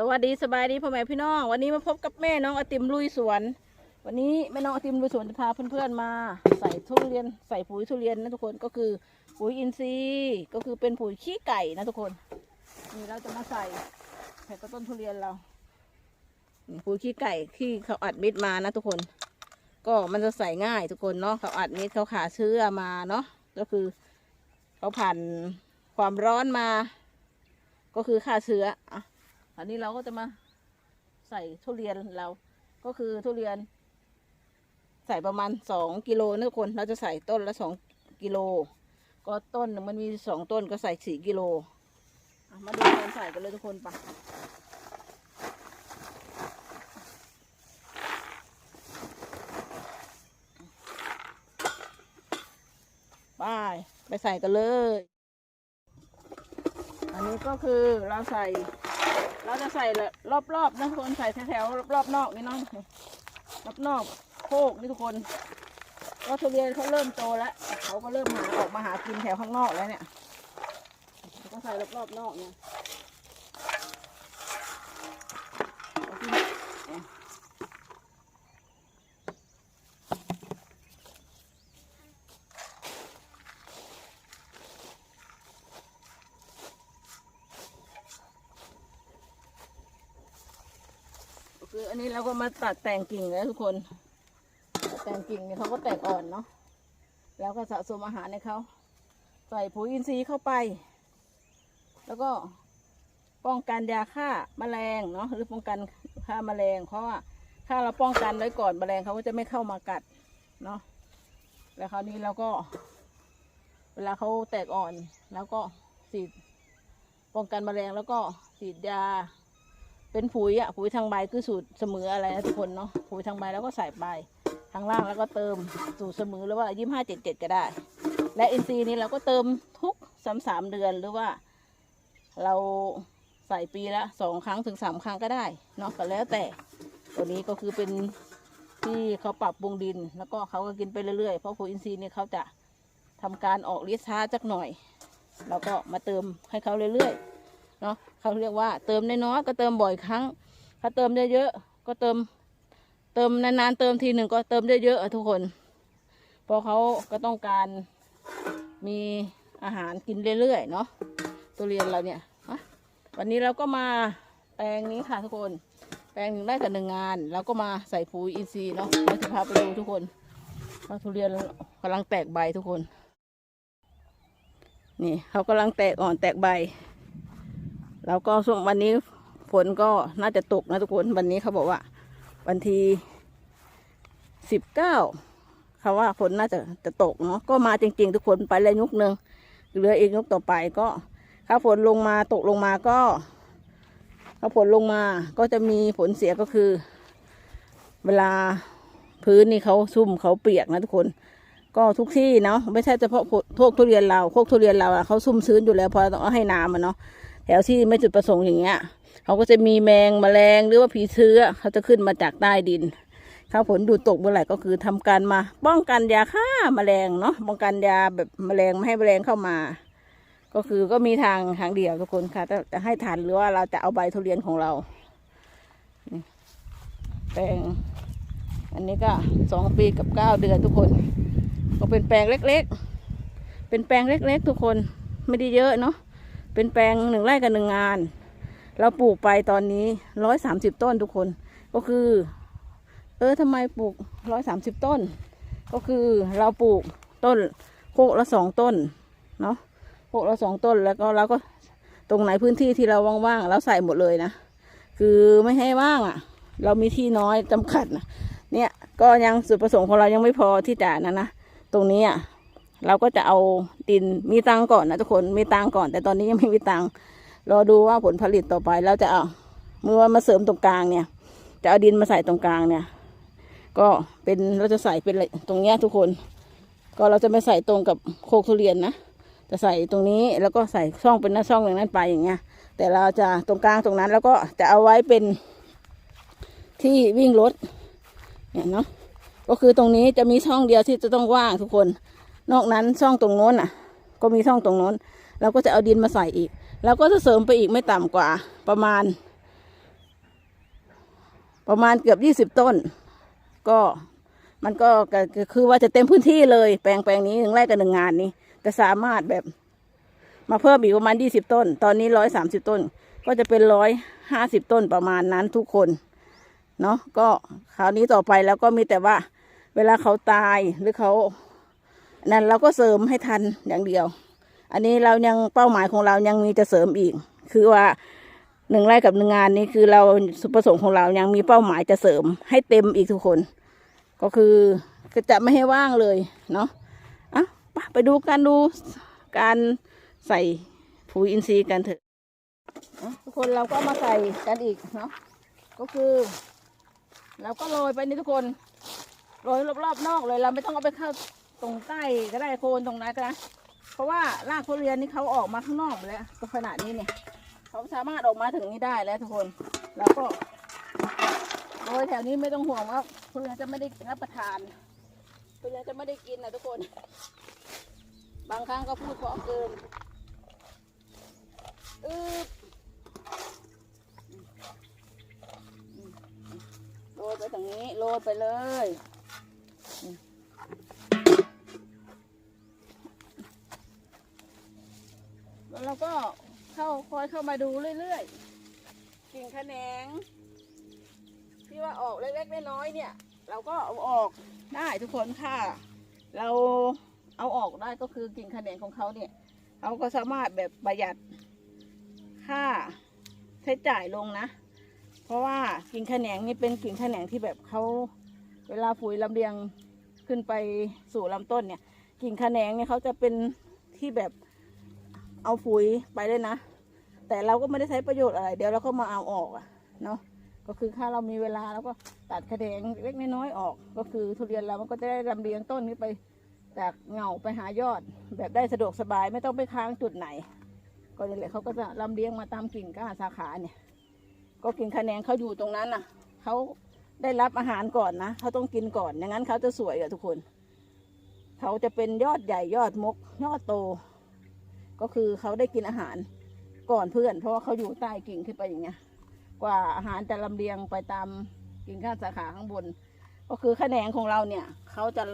สวัสดีสบายดีพ่อแม่พี่น้อง วันนี้มาพบกับแม่น้องอติมลุยสวน วันนี้แม่น้องอติมลุยสวนจะพาเพื่อนๆมา ใส่ทุเรียนใส่ปุ๋ยทุเรียนนะทุกคนก็คือปุ๋ยอินทรีย์ก็คือเป็นปุ๋ยขี้ไก่นะทุกคนนี่เราจะมาใส่ใส่กับต้นทุเรียนเราปุ๋ยขี้ไก่ที่เขาอัดเม็ดมานะทุกคน ก็มันจะใส่ง่ายทุกคนเนาะเขาอัดเม็ดเขาขาเชื้อมาเนาะก็คือเขาผ่านความร้อนมา ก็คือฆ่าเชื้ออะ อันนี้เราก็จะมาใส่ทุเรียนเรา ก็คือทุเรียน ใส่ประมาณสองกิโลนะทุกคน เราจะใส่ต้นละสองกิโล ก็ต้นมันมีสองต้นก็ใส่สี่กิโลมาดูการใส่กันเลยทุกคนปะไปไปใส่กันเลย อันนี้ก็คือเราใส่ เราจะใส่รอบๆนะทุกคนใส่แถวๆรอบๆนอกนี่เน้องรอบนอกโคกนี่ทุกคนก็ทุเรียนเขาเริ่มโตแล้วเขาก็เริ่มหาออกมาหากินแถวข้างนอกแล้วเนี่ยก็ใส่รอบๆนอกเนี่ยเอาที่เนี้เราก็มาตัดแต่งกิ่งแล้วทุกคน แต่งกิ่งเนี่ยเขาก็แตกอ่อนเนาะแล้วก็สะสมอาหารในเขาใส่ปุ๋ยอินทรีย์เข้าไป แล้วก็ป้องกันยาฆ่าแมลงเนาะหรือป้องกันฆ่าแมลง เพราะว่าถ้าเราป้องกันไว้ก่อนแมลงเขาก็จะไม่เข้ามากัดเนาะแล้วคราวนี้เราก็ เวลาเขาแตกอ่อน แล้วก็ฉีดป้องกันแมลงแล้วก็ฉีดยา เป็นปุ๋ยอะปุ๋ยทางใบคือสูตรเสมออะไรนะทุกคนเนาะปุ๋ยทางใบแล้วก็ใส่ไปทางล่างแล้วก็เติมสูตรเสมอหรือว่ายี่ห้าเจ็ดเจ็ดก็ได้ และอินทรีย์นี้เราก็เติมทุกสามสามเดือนหรือว่าเราใส่ปีละสองครั้งถึงสามครั้งก็ได้เนาะก็แล้วแต่ตัวนี้ก็คือเป็นที่เขาปรับปรุงดิน แล้วก็เขาก็กินไปเรื่อยๆ เพราะปุ๋ยอินทรีย์นี่เขาจะทำการออกฤทธิ์ช้าจักหน่อยเราก็มาเติมให้เขาเรื่อยๆเนาะ เขาเรียกว่าเติมน้อยๆก็เติมบ่อยครั้ง ถ้าเติมเยอะๆก็เติม เติมนานๆเติมทีหนึ่งก็เติมเยอะๆทุกคนเพราะเขาก็ต้องการมีอาหารกินเรื่อยๆเนาะตัวเรียนเราเนี่ยอะวันนี้เราก็มาแปลงนี้ค่ะทุกคน แปลงหนึ่งได้กับหนึ่งงานแล้วก็มาใส่ปุ๋ยอินทรีย์เนาะเราจะพาไปดูทุกคนว่าทุเรียนกำลังแตกใบทุกคน นี่เขากำลังแตกอ่อนแตกใบ แล้วก็ช่วงวันนี้ฝนก็น่าจะตกนะทุกคนวันนี้เขาบอกว่า วันที่สิบเก้าเขาว่าฝนน่าจะจะตกเนาะก็มาจริง ๆ ทุกคนไปแล้วยุกหนึ่งเหลืออีกยุกต่อไปก็ถ้าฝนลงมาตกลงมาก็ถ้าฝนลงมาก็จะมีผลเสียก็คือ เวลาพื้นนี่เขาซุ่มเขาเปียกนะทุกคน ก็ทุกที่เนาะไม่ใช่เฉพาะพวกทุเรียนเราพวกทุเรียนเราอะเขาซุ่มชื้นอยู่แล้วเพอต้องเอาให้น้ำมันเนาะ แถวที่ไม่จุดประสงค์อย่างเงี้ยเขาก็จะมีแมงแมลงหรือว่าผีเชื้อเขาจะขึ้นมาจากใต้ดินถ้าฝนดูดตกเมื่อไหร่ก็คือทำการมา ป้องกันยาฆ่าแมลงเนาะป้องกันยาแบบแมลงไม่ให้แมลงเข้ามา ก็คือก็มีทางทางเดียวทุกคนค่ะแต่จะให้ทันหรือว่าเราจะเอาใบทุเรียนของเราแปลงอันนี้ก็สองปีกับเก้าเดือนทุกคน ก็เป็นแปลงเล็ก ๆ เป็นแปลงเล็ก ๆ ทุกคนไม่ได้เยอะเนาะ เป็นแปลงหนึ่งไร่กับหนึ่งงาน เราปลูกไปตอนนี้ร้อยสามสิบต้นทุกคน ก็คือ เออทำไมปลูกร้อยสามสิบต้น ก็คือเราปลูกต้นโคกละสองต้นเนาะโคกละสองต้นแล้วก็เราก็ตรงไหนพื้นที่ที่เราว่างๆเราใส่หมดเลยนะ คือไม่ให้ว่างอะ่ะ เรามีที่น้อยจำกัดนะเนี่ยก็ยังสุดประสงค์ของเรายังไม่พอที่จะนะนะตรงนี้อะ เราก็จะเอาดินมีตังก่อนนะทุกคนมีตังก่อน แต่ตอนนี้ยังไม่มีตังรอดูว่าผลผลิตต่อไปเราจะเอาเมื่อมาเสริมตรงกลางเนี่ย จะเอาดินมาใส่ตรงกลางเนี่ย ก็เป็นเราจะใส่เป็นตรงเนี้ยทุกคน ก็เราจะไม่ใส่ตรงกับโคกทุเรียนนะจะใส่ตรงนี้แล้วก็ใส่ช่องเป็นหน้าช่องอย่างนั้นไปอย่างเงี้ย แต่เราจะตรงกลางตรงนั้น แล้วก็จะเอาไว้เป็นที่วิ่งรถเนี่ยเนาะก็คือตรงนี้จะมีช่องเดียวที่จะต้องว่างทุกคน นอกนั้นช่องตรงโน้นอะ ก็มีช่องตรงโน้น เราก็จะเอาดินมาใส่อีก แล้วก็จะเสริมไปอีกไม่ต่ำกว่าประมาณ ประมาณเกือบยี่สิบต้น ก็มันก็ก็ก็คือว่าจะเต็มพื้นที่เลย แปลงแปลงนี้หนึ่งไร่กับหนึ่งงานนี้จะสามารถแบบมาเพิ่มอีกประมาณยี่สิบต้น ตอนนี้ร้อยสามสิบต้น ก็จะเป็นร้อยห้าสิบต้นประมาณนั้นทุกคนเนาะก็คราวนี้ต่อไปแล้วก็มีแต่ว่า เวลาเขาตายหรือเขา นั่นเราก็เสริมให้ทันอย่างเดียว อันนี้เรายังเป้าหมายของเรายังมีจะเสริมอีก คือว่าหนึ่งไร่กับหนึ่งงานนี้คือเราสุประสงค์ของเรายังมีเป้าหมายจะเสริมให้เต็มอีกทุกคน ก็คือจะไม่ให้ว่างเลยเนาะอะไปไปดูกันดูการใส่ปุ๋ยอินทรีย์กันเถอะอะทุกคนเราก็มาใส่กันอีกเนาะก็คือเราก็โรยไปนี่ทุกคนโรยรอบๆนอกเลย เราไม่ต้องเอาไปเข้า ตรงใต้ก็ได้โคนตรงนั้นก็ได้เพราะว่ารากทุเรียนนี่เขาออกมาข้างนอกหมดแล้วก็ขนาดนี้เนี่ยเขาสามารถออกมาถึงนี้ได้แล้วทุกคน แล้วก็โรยแถวนี้ไม่ต้องห่วงว่าทุเรียนจะไม่ได้รับประทานทุเรียนจะไม่ได้กินนะทุกคน บางครั้งก็พูดเพราะเกินอืบโรยไปตรงนี้โรยไปเลย คอยเข้ามาดูเรื่อยๆ กิ่งแขนง ที่ว่าออกเล็กๆน้อยๆเนี่ย เราก็เอาออกได้ทุกคนค่ะ เราเอาออกได้ก็คือกิ่งแขนงของเขาเนี่ยเขาก็สามารถแบบประหยัดค่าใช้จ่ายลงนะ เพราะว่ากิ่งแขนงนี่เป็นกิ่งแขนงที่แบบเขาเวลาปุ๋ยลำเลียงขึ้นไปสู่ลำต้นเนี่ย กิ่งแขนงเนี่ยเขาจะเป็นที่แบบเอาปุ๋ยไปเลยนะ แต่เราก็ไม่ได้ใช้ประโยชน์อะไร เดี๋ยวเราก็มาเอาออกอะเนาะก็คือถ้าเรามีเวลาเราก็ตัดแขนงเล็กน้อยออก ก็คือทุเรียนเรามันก็จะได้ลำเลียงต้นนี้ไปจากเหงาไปหายอด แบบได้สะดวกสบายไม่ต้องไปค้างจุดไหน ก็นี่แหละเขาก็จะลำเลียงมาตามกิ่งก้านสาขาเนี่ย ก็กินคะแนนเขาอยู่ตรงนั้นน่ะเขาได้รับอาหารก่อนนะเขาต้องกินก่อนอย่างนั้นเขาจะสวยอะทุกคนเขาจะเป็นยอดใหญ่ยอดมกยอดโต ก็คือเขาได้กินอาหาร ก่อนเพื่อน เพราะว่าเขาอยู่ใต้กิ่งขึ้นไปอย่างเงี้ย กว่าอาหารจะลำเลียงไปตามกิ่งก้านสาขาข้างบน ก็คือคะแนนของเราเนี่ยเขาจะ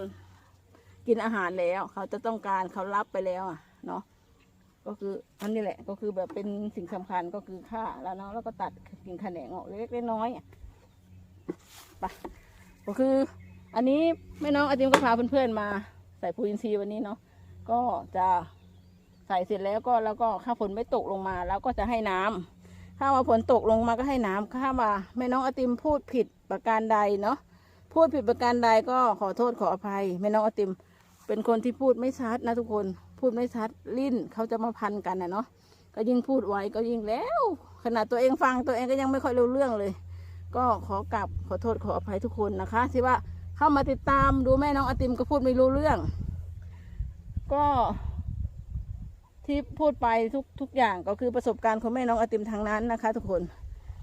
กินอาหารแล้วเขาจะต้องการเขารับไปแล้วอะเนาะก็คืออันนี้แหละก็คือแบบเป็นสิ่งสำคัญก็คือค่าแล้วเนาะแล้วก็ตัดกิ่งแขนงออกเล็กๆน้อยๆอะไปก็คือ อันนี้แม่น้องอาจิมก็พาเพื่อนๆมาใส่ปุ๋ยอินทรีย์วันนี้เนาะก็จะ ใส่เสร็จแล้วก็แล้วก็ถ้าฝนไม่ตกลงมาแล้วก็จะให้น้ำถ้าว่าฝนตกลงมาก็ให้น้ำถ้าว่าแม่น้องอติมพูดผิดประการใดเนาะพูดผิดประการใดก็ขอโทษขออภัยแม่น้องอติมเป็นคนที่พูดไม่ชัดนะทุกคนพูดไม่ชัดลิ้นเขาจะมาพันกันนะเนาะก็ยิ่งพูดไวก็ยิ่งแล้ว ขนาดตัวเองฟังตัวเองก็ยังไม่ค่อยรู้เรื่องเลย ก็ขอกลับขอโทษขออภัยทุกคนนะคะ ที่ว่าเข้ามาติดตามดูแม่น้องอติมก็พูดไม่รู้เรื่อง ก็ ที่พูดไปทุกทุกอย่างก็คือประสบการณ์ของแม่น้องอติมทางนั้นนะคะ ทุกคน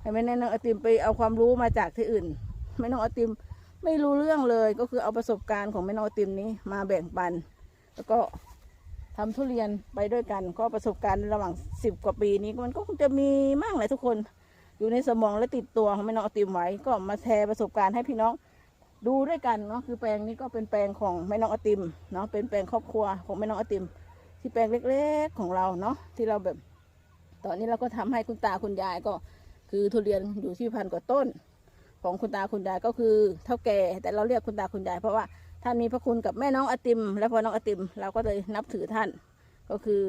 ให้แม่น้องอติมไปเอาความรู้มาจากที่อื่นแม่น้องอติมไม่รู้เรื่องเลยก็คือเอาประสบการณ์ของแม่น้องอติมนี้มาแบ่งปัน แล้วก็ทำทุเรียนไปด้วยกัน ก็ประสบการณ์ระหว่างสิบกว่าปีนี้มันก็คงจะมีมากเลยทุกคนอยู่ในสมองและติดตัวของแม่น้องอติมไว้ ก็มาแชร์ประสบการณ์ให้พี่น้องดูด้วยกันเนาะคือแปลงนี้ก็เป็นแปลงของแม่น้องอติมเนาะเป็นแปลงครอบครัวของแม่น้องอติม ที่แปลงเล็กๆของเราเนาะที่เราแบบ ตอนนี้เราก็ทำให้คุณตาคุณยายก็ คือทุเรียนอยู่ที่พันกว่าต้น ของคุณตาคุณยายก็คือเท่าแก่แต่เราเรียกคุณตาคุณยายเพราะว่าท่านมีพระคุณกับแม่น้องอติม และพ่อน้องอติม เราก็เลยนับถือท่าน ก็คือ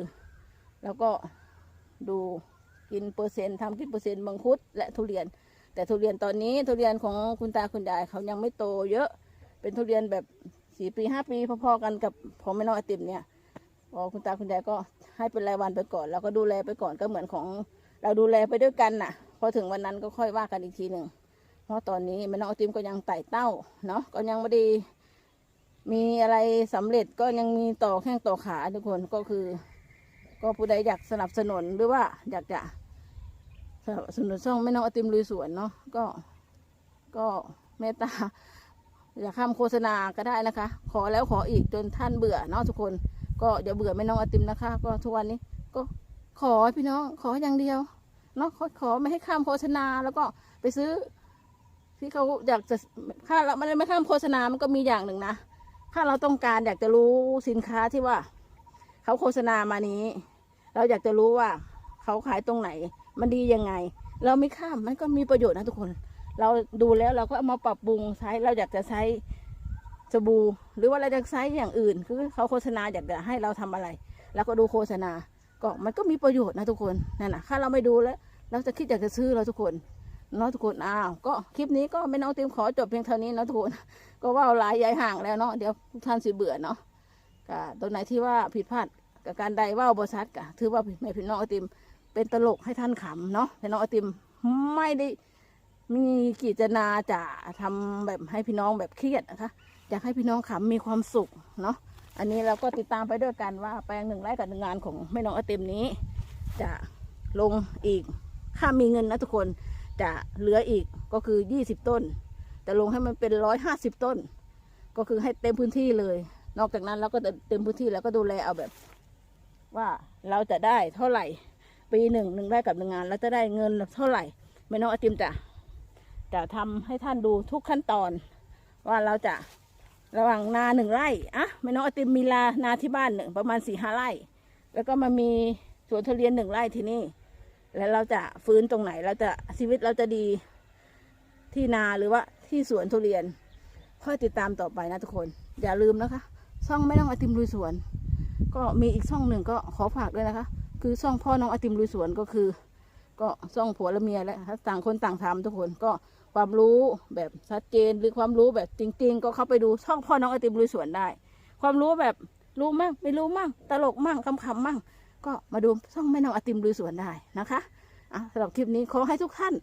แล้วก็ดูกินเปอร์เซ็นต์ทำกินเปอร์เซ็นต์มังคุดและทุเรียน แต่ทุเรียนตอนนี้ทุเรียนของคุณตาคุณยายเขายังไม่โตเยอะเป็นทุเรียนแบบสี่ปีห้าปีพอๆกันกับของแม่น้องอติมเนี่ย พอคุณตาคุณยายก็ให้เป็นรายวันไปก่อนเราก็ดูแลไปก่อนก็เหมือนของ เราดูแลไปด้วยกันน่ะ พอถึงวันนั้นก็ค่อยว่ากันอีกทีหนึ่งเพราะตอนนี้แม่น้องอติมก็ยังไต่เต้าเนาะก็ยังไม่ได้มีอะไรสำเร็จก็ยังมีต่อแข้งต่อขาทุกคนก็คือ ก็ผู้ใดอยากสนับสนุนหรือว่าอยากจะสนับสนุนช่องแม่น้องอติมลุยสวนเนาะก็ก็เมตตาอยากทำโฆษณาก็ได้นะคะ ขอแล้วขออีกจนท่านเบื่อเนาะทุกคน ก็อย่าเบื่อแม่น้องอติมนะคะ ก็ทุกวันนี้ก็ขอพี่น้องขออย่างเดียวเนาะขอขอไม่ให้ข้ามโฆษณาแล้วก็ไปซื้อ ที่เขาอยากจะถ้าเราไม่ได้ไม่ทำโฆษณา มันก็มีอย่างหนึ่งนะถ้าเราต้องการอยากจะรู้สินค้าที่ว่า เขาโฆษณามานี้ เราอยากจะรู้ว่า เขาขายตรงไหน มันดียังไง เราไม่ข้ามมันก็มีประโยชน์นะทุกคน เราดูแล้วเราก็เอามาปรับปรุงใช้เราอยากจะใช้ สบู่หรือว่าเรจะใช้อย่างอื่น คือเขาโฆษณาอยากจะให้เราทำอะไร แล้วก็ดูโฆษณา ก็มันก็มีประโยชน์นะทุกคนนั่นนะถ้าเราไม่ดูแล้ว เราจะคิดอยากจะซื้อเราทุกคนเนาะทุกคนอ้าวก็คลิปนี้ก็ไม่น้องเตรียมขอจบเพียงเท่านี้นะทุกคนก็ว่าหลายยายห่างแล้วเนาะเดี๋ยวทุกท่านสิเบื่อเนาะก็ตรงไหนที่ว่าผิดพลาดกับการใดว่าบริษัทก็ถือว่าแม่พี่น้องอติมเป็นตลกให้ท่านขำเนาะพี่น้องอติมไม่ได้มีกิจนาจะทำแบบให้พี่น้องแบบเครียดนะคะ อยากให้พี่น้องขำมีความสุขเนาะอันนี้เราก็ติดตามไปด้วยกันว่าแปลงหนึ่งไร่กับหนึ่งงานของแม่น้องอติมนี้ จะลงอีกถ้ามีเงินนะทุกคนจะเหลืออีกก็คือยี่สิบต้นแต่ลงให้มันเป็นร้อยห้าสิบต้น ก็คือให้เต็มพื้นที่เลย นอกจากนั้นเราก็จะเต็มพื้นที่แล้วก็ดูแลเอาแบบ ว่าเราจะได้เท่าไหร่ ปีหนึ่งหนึ่งไร่กับหนึ่งงานเราจะได้เงินเท่าไหร่ไม่น้องอติมจะจะทำให้ท่านดูทุกขั้นตอนว่าเราจะ ระหว่างนาหนึ่งไร่อะไม่น้องไอติมมีลานาที่บ้านหนึ่งประมาณสี่ห้าไร่ แล้วก็มามีสวนทุเรียนหนึ่งไร่ที่นี่ แล้วเราจะฟื้นตรงไหนเราจะชีวิตเราจะดีที่นาหรือว่าที่สวนทุเรียน ค่อยติดตามต่อไปนะทุกคน อย่าลืมนะคะ ช่องไม่ต้องไอติมลุยสวน ก็มีอีกช่องหนึ่งก็ขอฝากด้วยนะคะ คือช่องพ่อน้องไอติมลุยสวนก็คือ ก็ช่องผัวและเมียแหละถ้าต่างคนต่างทำทุกคนก็ ความรู้แบบชัดเจนหรือความรู้แบบจริง ๆ ก็เข้าไปดูช่องพ่อน้องไอติมลุยสวนได้ ความรู้แบบรู้มั่งไม่รู้มั่งตลกมั่งคำๆมั่ง ก็มาดูช่องแม่น้องไอติมลุยสวนได้นะคะอะสำหรับคลิปนี้ขอให้ทุกท่าน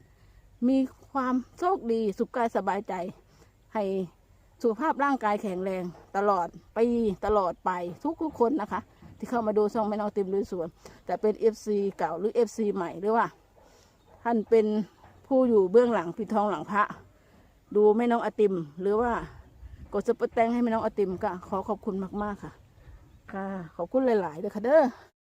มีความโชคดีสุขกายสบายใจ ให้สุขภาพร่างกายแข็งแรง ตลอดปีตลอดไปทุกๆคนนะคะ ที่เข้ามาดูช่องแม่น้องไอติมลุยสวน แต่เป็น FC เก่าหรือ FC ใหม่หรือว่า ท่านเป็น ผู้อยู่เบื้องหลังปิดทองหลังพระ ดูแม่น้องอติม หรือว่ากดสเปอร์แตงให้แม่น้องอติมก็ขอขอบคุณมากๆค่ะ ค่ะ ขอบคุณหลายๆเลยค่ะเด้อ